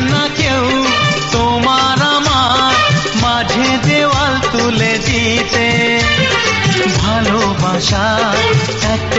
না কেউ তোমার আমার মাঝে দেওয়াল তুলে দিতে। ভালোবাসা এত